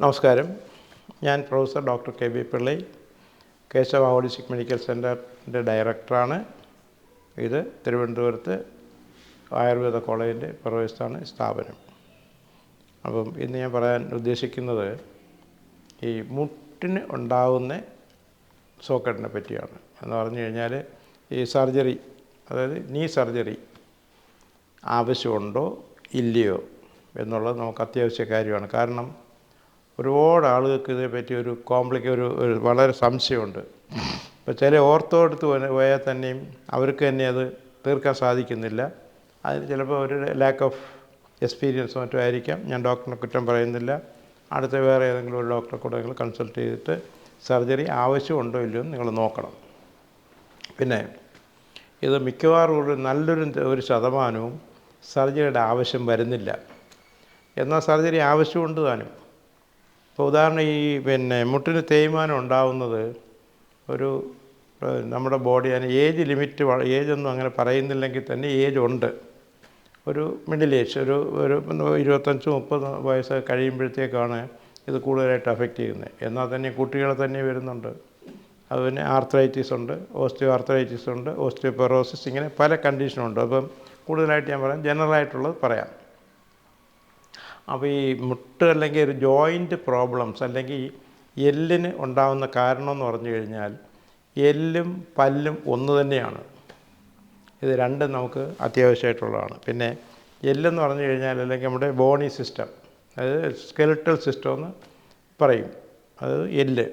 നമസ്കാരം. ഞാൻ professor doctor K B Pillai Keshava holistic medical സെന്ററിന്റെ ഡയറക്ടറാണ്. ഇത് തിരുവനന്തപുരത്ത് ആയുർവേദ കോളേജിന്റെ പുറവശത്താണ് സ്ഥാപനം. അപ്പം ഇന്ന് ഞാൻ പറയാൻ ഉദ്ദേശിക്കുന്നത് ഈ മുട്ടിന് ഉണ്ടാകുന്ന സോക്കറ്റിനെ പറ്റിയാണ്. എന്ന് പറഞ്ഞു കഴിഞ്ഞാൽ ഈ സർജറി അതായത് നീ സർജറി ആവശ്യമുണ്ടോ ഇല്ലയോ എന്നുള്ളത് നമുക്ക് അത്യാവശ്യ കാര്യമാണ്. കാരണം ഒരുപാട് ആളുകൾക്ക് ഇതിനെപ്പറ്റി ഒരു കോംപ്ലിക്ക ഒരു വളരെ സംശയമുണ്ട്. ഇപ്പോൾ ചില ഓർത്തോ എടുത്ത് പോയ- പോയാൽ തന്നെയും അവർക്ക് തന്നെ അത് തീർക്കാൻ സാധിക്കുന്നില്ല. അതിന് ചിലപ്പോൾ ഒരു ലാക്ക് ഓഫ് എക്സ്പീരിയൻസ് മറ്റും ആയിരിക്കാം. ഞാൻ ഡോക്ടറിനെ കുറ്റം പറയുന്നില്ല. അടുത്ത വേറെ ഏതെങ്കിലും ഒരു ഡോക്ടറെ കൂടെ നിങ്ങൾ കൺസൾട്ട് ചെയ്തിട്ട് സർജറി ആവശ്യമുണ്ടോ ഇല്ലയോ എന്ന് നിങ്ങൾ നോക്കണം. പിന്നെ ഇത് മിക്കവാറും ഒരു നല്ലൊരു ഒരു ശതമാനവും സർജറിയുടെ ആവശ്യം വരുന്നില്ല. എന്നാൽ സർജറി ആവശ്യമുണ്ട് താനും. ഇപ്പോൾ ഉദാഹരണം ഈ പിന്നെ മുട്ടിന് തേയ്മാനം ഉണ്ടാവുന്നത് ഒരു നമ്മുടെ ബോഡി അതിന് ഏജ് ലിമിറ്റ് ഏജ് ഒന്നും അങ്ങനെ പറയുന്നില്ലെങ്കിൽ തന്നെ ഏജ് ഉണ്ട്. ഒരു മിഡിൽ ഏജ് ഒരു ഒരു ഇരുപത്തഞ്ച് മുപ്പത് വയസ്സ് കഴിയുമ്പോഴത്തേക്കാണ് ഇത് കൂടുതലായിട്ട് അഫക്റ്റ് ചെയ്യുന്നത്. എന്നാൽ തന്നെ കുട്ടികളെ തന്നെ വരുന്നുണ്ട്. അത് പിന്നെ ആർത്രൈറ്റിസ് ഉണ്ട് ഓസ്റ്റിയോ ആർത്രൈറ്റിസ് ഉണ്ട് ഓസ്റ്റിയോപെറോസിസ് ഇങ്ങനെ പല കണ്ടീഷനുണ്ട് അപ്പം കൂടുതലായിട്ട് ഞാൻ പറയാം ജനറലായിട്ടുള്ളത് പറയാം. അപ്പോൾ ഈ മുട്ട് അല്ലെങ്കിൽ ഒരു ജോയിന്റ് പ്രോബ്ലംസ് അല്ലെങ്കിൽ എല്ലിന് ഉണ്ടാകുന്ന കാരണം എന്ന് പറഞ്ഞു കഴിഞ്ഞാൽ എല്ലും പല്ലും ഒന്ന് തന്നെയാണ്. ഇത് രണ്ടും നമുക്ക് അത്യാവശ്യമായിട്ടുള്ളതാണ്. പിന്നെ എല്ലെന്ന് പറഞ്ഞു കഴിഞ്ഞാൽ അല്ലെങ്കിൽ നമ്മുടെ ബോണി സിസ്റ്റം അതായത് സ്കെലിറ്റൽ സിസ്റ്റം എന്ന് പറയും. അത് എല്ല്.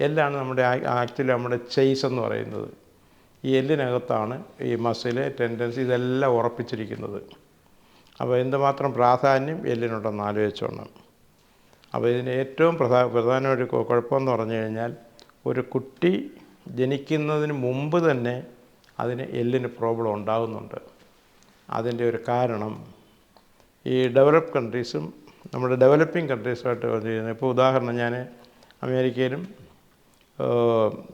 എല്ലാണ് നമ്മുടെ ആക്ച്വലി നമ്മുടെ ചെയ്സ് എന്ന് പറയുന്നത്. ഈ എല്ലിനകത്താണ് ഈ മസിൽ ടെൻഡൻസി ഇതെല്ലാം ഉറപ്പിച്ചിരിക്കുന്നത്. അപ്പോൾ എന്തുമാത്രം പ്രാധാന്യം എല്ലിനുണ്ടെന്ന് ആലോചിച്ചോണം. അപ്പോൾ ഇതിന് ഏറ്റവും പ്രധാ പ്രധാന ഒരു കുഴപ്പമെന്ന് പറഞ്ഞു കഴിഞ്ഞാൽ ഒരു കുട്ടി ജനിക്കുന്നതിന് മുമ്പ് തന്നെ അതിന് എല്ലിന് പ്രോബ്ലം ഉണ്ടാകുന്നുണ്ട് അതിന്റെ ഒരു കാരണം ഈ ഡെവലപ്പ് കൺട്രീസും നമ്മുടെ ഡെവലപ്പിംഗ് കൺട്രീസുമായിട്ട് കഴിഞ്ഞാൽ ഇപ്പോൾ ഉദാഹരണം ഞാൻ അമേരിക്കയിലും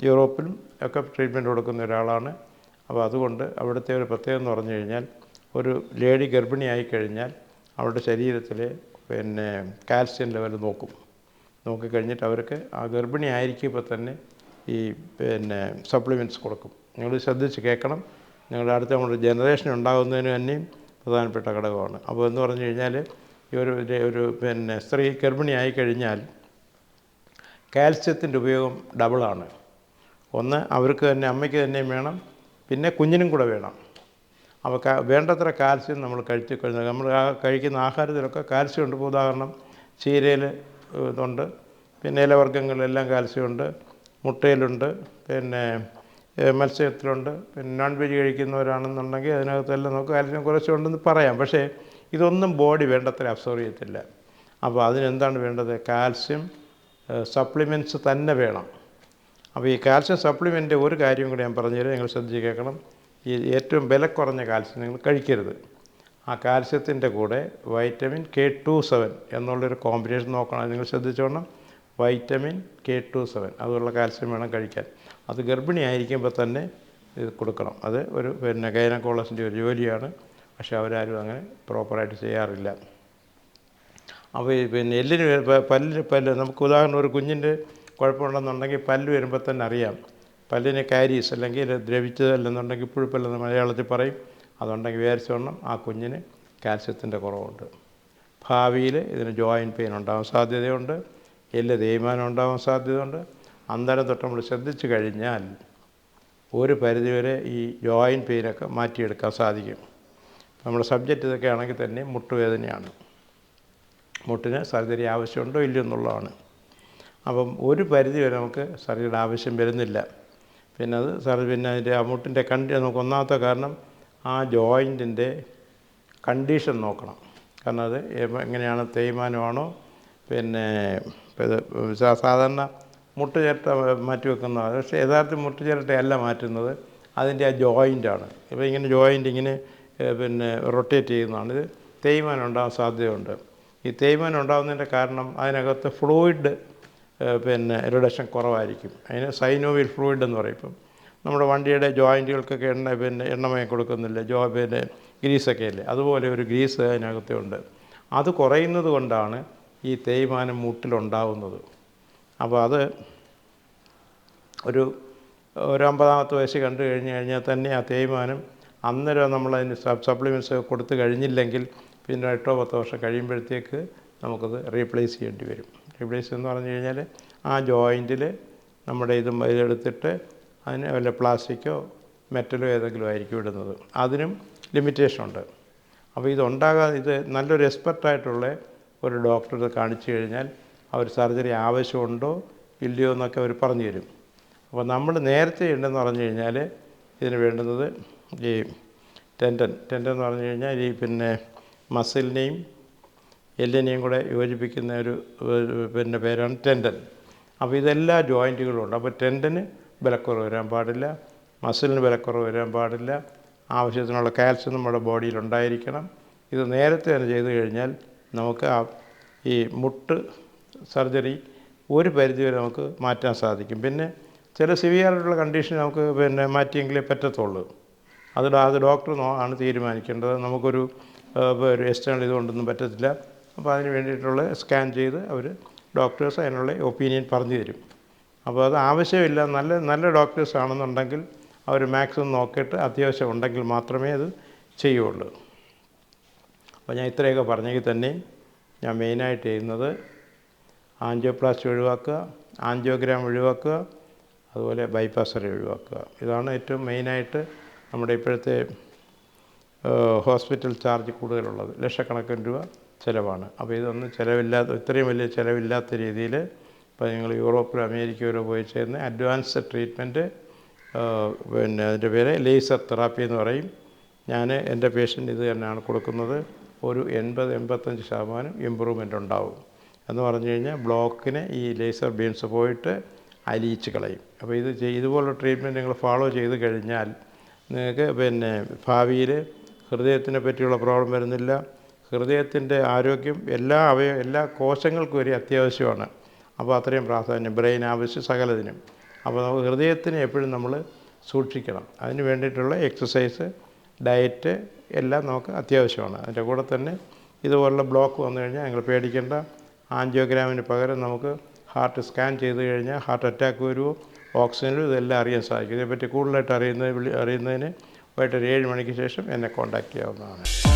യൂറോപ്പിലും ഒക്കെ ട്രീറ്റ്മെന്റ് കൊടുക്കുന്ന ഒരാളാണ്. അപ്പോൾ അതുകൊണ്ട് അവിടുത്തെ ഒരു പ്രത്യേകത എന്ന് പറഞ്ഞു കഴിഞ്ഞാൽ ഒരു ലേഡി ഗർഭിണിയായി കഴിഞ്ഞാൽ അവരുടെ ശരീരത്തിലെ പിന്നെ കാൽസ്യം ലെവൽ നോക്കും. നോക്കിക്കഴിഞ്ഞിട്ട് അവർക്ക് ആ ഗർഭിണി ആയിരിക്കുമ്പോൾ തന്നെ ഈ പിന്നെ സപ്ലിമെന്റ്സ് കൊടുക്കും. നിങ്ങൾ ശ്രദ്ധിച്ച് കേൾക്കണം. നിങ്ങളുടെ അടുത്ത നമ്മുടെ ജനറേഷൻ ഉണ്ടാകുന്നതിന് തന്നെയും പ്രധാനപ്പെട്ട ഘടകമാണ്. അപ്പോൾ എന്ന് പറഞ്ഞു കഴിഞ്ഞാൽ ഈ ഒരു ഒരു പിന്നെ സ്ത്രീ ഗർഭിണി ആയി കഴിഞ്ഞാൽ കാൽസ്യത്തിന്റെ ഉപയോഗം ഡബിളാണ് ഒന്ന് അവർക്ക് തന്നെ അമ്മയ്ക്ക് തന്നെയും വേണം. പിന്നെ കുഞ്ഞിനും കൂടെ വേണം. അപ്പോൾ വേണ്ടത്ര കാൽസ്യം നമ്മൾ കഴിച്ച് കഴിഞ്ഞാൽ നമ്മൾ ആ കഴിക്കുന്ന ആഹാരത്തിലൊക്കെ കാൽസ്യം ഉണ്ട്. ഉദാഹരണം ചീരയിൽ ഇതുണ്ട്. പിന്നെ ഇലവർഗങ്ങളിലെല്ലാം കാൽസ്യമുണ്ട് മുട്ടയിലുണ്ട്. പിന്നെ മത്സ്യത്തിലുണ്ട്. പിന്നെ നോൺ വെജ് കഴിക്കുന്നവരാണെന്നുണ്ടെങ്കിൽ അതിനകത്തെല്ലാം നമുക്ക് കാൽസ്യം കുറച്ചുണ്ടെന്ന് പറയാം. പക്ഷേ ഇതൊന്നും ബോഡി വേണ്ടത്ര അബ്സോർവ് ചെയ്യത്തില്ല. അപ്പോൾ അതിനെന്താണ് വേണ്ടത്? കാൽസ്യം സപ്ലിമെന്റ്സ് തന്നെ വേണം. അപ്പോൾ ഈ കാൽസ്യം സപ്ലിമെന്റ് ഒരു കാര്യം കൂടി ഞാൻ പറഞ്ഞുതരാം. നിങ്ങൾ ശ്രദ്ധിച്ച് കേൾക്കണം. ഈ ഏറ്റവും വില കുറഞ്ഞ കാൽസ്യം നിങ്ങൾ കഴിക്കരുത്. ആ കാൽസ്യത്തിന്റെ കൂടെ വൈറ്റമിൻ കെ ടു സെവൻ എന്നുള്ളൊരു കോമ്പിനേഷൻ നോക്കണം. നിങ്ങൾ ശ്രദ്ധിച്ചോണം. വൈറ്റമിൻ കെ ടു സെവൻ അതുള്ള കാൽസ്യം വേണം കഴിക്കാൻ. അത് ഗർഭിണി ആയിരിക്കുമ്പോൾ തന്നെ ഇത് കൊടുക്കണം. അത് ഒരു പിന്നെ ഗൈനക്കോളജിന്റെ ഒരു ജോലിയാണ്. പക്ഷെ അവരാരും അങ്ങനെ പ്രോപ്പറായിട്ട് ചെയ്യാറില്ല. അപ്പോൾ പിന്നെ എല്ലിന് പല്ല് പല്ല് നമുക്ക് ഉദാഹരണം ഒരു കുഞ്ഞിന്റെ കുഴപ്പമുണ്ടെന്നുണ്ടെങ്കിൽ പല്ല് വരുമ്പോൾ തന്നെ അറിയാം. പല്ലിന് കാരീസ് അല്ലെങ്കിൽ ദ്രവിച്ചതല്ലെന്നുണ്ടെങ്കിൽ പുഴുപ്പല്ലെന്ന് മലയാളത്തിൽ പറയും. അതുണ്ടെങ്കിൽ വിചാരിച്ചോണം ആ കുഞ്ഞിന് കാൽസ്യത്തിന്റെ കുറവുണ്ട്. ഭാവിയിൽ ഇതിന് ജോയിൻ പെയിൻ ഉണ്ടാകാൻ സാധ്യതയുണ്ട്. എല്ല് തേയ്മാനം ഉണ്ടാകാൻ സാധ്യതയുണ്ട്. അന്തരം തൊട്ട് നമ്മൾ ശ്രദ്ധിച്ചു കഴിഞ്ഞാൽ ഒരു പരിധിവരെ ഈ ജോയിൻ പെയിനൊക്കെ മാറ്റിയെടുക്കാൻ സാധിക്കും. നമ്മുടെ സബ്ജക്റ്റ് ഇതൊക്കെ ആണെങ്കിൽ തന്നെ മുട്ടുവേദനയാണ്. മുട്ടിന് സർജറി ആവശ്യമുണ്ടോ ഇല്ലയോ എന്നുള്ളതാണ്. അപ്പം ഒരു പരിധി വരെ നമുക്ക് സർജറിയുടെ ആവശ്യം വരുന്നില്ല. പിന്നെ അത് സാർ പിന്നെ അതിന്റെ ആ മുട്ടിന്റെ കണ്ടി നമുക്ക് ഒന്നാമത്തെ കാരണം ആ ജോയിന്റിന്റെ കണ്ടീഷൻ നോക്കണം. കാരണം അത് എങ്ങനെയാണ് തേയ്മാനമാണോ പിന്നെ ഇത് സാധാരണ മുട്ട് ചിരട്ട മാറ്റി വെക്കുന്നതാണ് പക്ഷേ യഥാർത്ഥ മുട്ട് ചിരട്ടയല്ല മാറ്റുന്നത് അതിന്റെ ആ ജോയിന്റാണ് ഇപ്പോൾ ഇങ്ങനെ ജോയിന്റ് ഇങ്ങനെ പിന്നെ റൊട്ടേറ്റ് ചെയ്യുന്നതാണ്. ഇത് തേയ്മാനം ഉണ്ടാകാൻ സാധ്യതയുണ്ട്. ഈ തേയ്മാനം ഉണ്ടാകുന്നതിന്റെ കാരണം അതിനകത്ത് ഫ്ലൂയിഡ് പിന്നെ റിഡക്ഷൻ കുറവായിരിക്കും. അതിന് സൈനോവിൽ ഫ്ലൂയിഡ് എന്ന് പറയും ഇപ്പം. നമ്മുടെ വണ്ടിയുടെ ജോയിന്റുകൾക്കൊക്കെ എണ്ണ പിന്നെ എണ്ണമയം കൊടുക്കുന്നില്ല? ജോ പിന്നെ ഗ്രീസൊക്കെ അല്ലേ അതുപോലെ ഒരു ഗ്രീസ് അതിനകത്തുണ്ട് അത് കുറയുന്നത് കൊണ്ടാണ് ഈ തേയ്മാനം മുട്ടിലുണ്ടാവുന്നത്. അപ്പോൾ അത് ഒരു ഒരു അമ്പതാമത്തെ വയസ്സ് കണ്ടു കഴിഞ്ഞ് കഴിഞ്ഞാൽ തന്നെ ആ തേയ്മാനം അന്നേരം നമ്മളതിന് സപ്ലിമെന്റ്സ് കൊടുത്തു കഴിഞ്ഞില്ലെങ്കിൽ പിന്നെ എട്ടോ പത്തോ വർഷം കഴിയുമ്പോഴത്തേക്ക് നമുക്കത് റീപ്ലേസ് ചെയ്യേണ്ടി വരും. റീപ്ലേസ് എന്ന് പറഞ്ഞു കഴിഞ്ഞാൽ ആ ജോയിന്റിൽ നമ്മുടെ ഇതും ഇതെടുത്തിട്ട് അതിന് വല്ല പ്ലാസ്റ്റിക്കോ മെറ്റലോ ഏതെങ്കിലും ആയിരിക്കും ഇടുന്നത്. അതിനും ലിമിറ്റേഷൻ ഉണ്ട്. അപ്പോൾ ഇതുണ്ടാകാതെ ഇത് നല്ലൊരു എക്സ്പെർട്ടായിട്ടുള്ള ഒരു ഡോക്ടറെ കാണിച്ചു കഴിഞ്ഞാൽ അവർ സർജറി ആവശ്യമുണ്ടോ ഇല്ലയോ എന്നൊക്കെ അവർ പറഞ്ഞു തരും. അപ്പോൾ നമ്മൾ നേരത്തെ ഉണ്ടെന്ന് പറഞ്ഞു കഴിഞ്ഞാൽ ഇതിന് വേണ്ടുന്നത് ഈ ടെൻഡൻ ടെൻഡൻ എന്ന് പറഞ്ഞു കഴിഞ്ഞാൽ ഈ പിന്നെ മസിലിനെയും എല്ലിനെയും കൂടെ യോജിപ്പിക്കുന്ന ഒരു പിന്നെ പേരാണ് ടെൻഡൻ. അപ്പോൾ ഇതെല്ലാ ജോയിന്റുകളും ഉണ്ട്. അപ്പോൾ ടെൻഡന് വിലക്കുറവ് വരാൻ പാടില്ല മസിലിന് വിലക്കുറവ് വരാൻ പാടില്ല ആവശ്യത്തിനുള്ള കാൽസ്യം നമ്മുടെ ബോഡിയിൽ ഉണ്ടായിരിക്കണം. ഇത് നേരത്തെ തന്നെ ചെയ്തു കഴിഞ്ഞാൽ നമുക്ക് ആ ഈ മുട്ട് സർജറി ഒരു പരിധിവരെ നമുക്ക് മാറ്റാൻ സാധിക്കും. പിന്നെ ചില സിവിയറായിട്ടുള്ള കണ്ടീഷൻ നമുക്ക് പിന്നെ മാറ്റിയെങ്കിലേ പറ്റത്തുള്ളൂ. അത് അത് ഡോക്ടർ ആണ് തീരുമാനിക്കേണ്ടത്. നമുക്കൊരു ഒരു എക്സ്റ്റേണൽ ഇതുകൊണ്ടൊന്നും പറ്റത്തില്ല. അപ്പോൾ അതിന് വേണ്ടിയിട്ടുള്ള സ്കാൻ ചെയ്ത് അവർ ഡോക്ടേഴ്സ് അതിനുള്ള ഒപ്പീനിയൻ പറഞ്ഞു തരും. അപ്പോൾ അത് ആവശ്യമില്ല. നല്ല നല്ല ഡോക്ടേഴ്സ് ആണെന്നുണ്ടെങ്കിൽ അവർ മാക്സിമം നോക്കിയിട്ട് അത്യാവശ്യം ഉണ്ടെങ്കിൽ മാത്രമേ അത് ചെയ്യുള്ളൂ. അപ്പോൾ ഞാൻ ഇത്രയൊക്കെ പറഞ്ഞെങ്കിൽ തന്നെ ഞാൻ മെയിനായിട്ട് ചെയ്യുന്നത് ആൻജിയോപ്ലാസ്റ്റി ഒഴിവാക്കുക ആൻജിയോഗ്രാം ഒഴിവാക്കുക അതുപോലെ ബൈപ്പാസ് സർജറി ഒഴിവാക്കുക. ഇതാണ് ഏറ്റവും മെയിനായിട്ട് നമ്മുടെ ഇപ്പോഴത്തെ ഹോസ്പിറ്റൽ ചാർജ് കൂടുതലുള്ളത്. ലക്ഷക്കണക്കിന് രൂപ ചിലവാണ്. അപ്പോൾ ഇതൊന്നും ചിലവില്ലാത്ത ഇത്രയും വലിയ ചിലവില്ലാത്ത രീതിയിൽ ഇപ്പോൾ നിങ്ങൾ യൂറോപ്പിലോ അമേരിക്കയിലോ പോയി ചേർന്ന് അഡ്വാൻസ്ഡ് ട്രീറ്റ്മെന്റ് പിന്നെ അതിന്റെ പേര് ലേസർ തെറാപ്പി എന്ന് പറയും. ഞാൻ എന്റെ പേഷ്യന്റ് ഇത് തന്നെയാണ് കൊടുക്കുന്നത്. ഒരു എൺപത് എൺപത്തഞ്ച് ശതമാനം ഇമ്പ്രൂവ്മെന്റ് ഉണ്ടാവും. എന്ന് പറഞ്ഞു കഴിഞ്ഞാൽ ബ്ലോക്കിനെ ഈ ലേസർ ബീംസ് പോയിട്ട് അലിയിച്ച് കളയും. അപ്പോൾ ഇത് ഇതുപോലുള്ള ട്രീറ്റ്മെന്റ് നിങ്ങൾ ഫോളോ ചെയ്ത് കഴിഞ്ഞാൽ നിങ്ങൾക്ക് പിന്നെ ഭാവിയിൽ ഹൃദയത്തിനെ പറ്റിയുള്ള പ്രോബ്ലം വരുന്നില്ല. ഹൃദയത്തിന്റെ ആരോഗ്യം എല്ലാ അവയ എല്ലാ കോശങ്ങൾക്കും ഒരു അത്യാവശ്യമാണ്. അപ്പോൾ അത്രയും പ്രാധാന്യം ബ്രെയിൻ ആവശ്യം സകലതിനും അപ്പോൾ നമുക്ക് ഹൃദയത്തിനെ എപ്പോഴും നമ്മൾ സൂക്ഷിക്കണം. അതിന് വേണ്ടിയിട്ടുള്ള എക്സസൈസ് ഡയറ്റ് എല്ലാം നമുക്ക് അത്യാവശ്യമാണ്. അതിന്റെ കൂടെ തന്നെ ഇതുപോലുള്ള ബ്ലോക്ക് വന്നു കഴിഞ്ഞാൽ നിങ്ങൾ പേടിക്കേണ്ട. ആൻജിയോഗ്രാമിന് പകരം നമുക്ക് ഹാർട്ട് സ്കാൻ ചെയ്ത് കഴിഞ്ഞാൽ ഹാർട്ട് അറ്റാക്ക് വരുമോ ഓക്സിജനിലും ഇതെല്ലാം അറിയാൻ സാധിക്കും. ഇതേപ്പറ്റി കൂടുതലായിട്ട് അറിയുന്ന അറിയുന്നതിന് വൈകിട്ട് ഒരു ഏഴ് മണിക്ക് ശേഷം എന്നെ കോൺടാക്റ്റ് ചെയ്യാവുന്നതാണ്.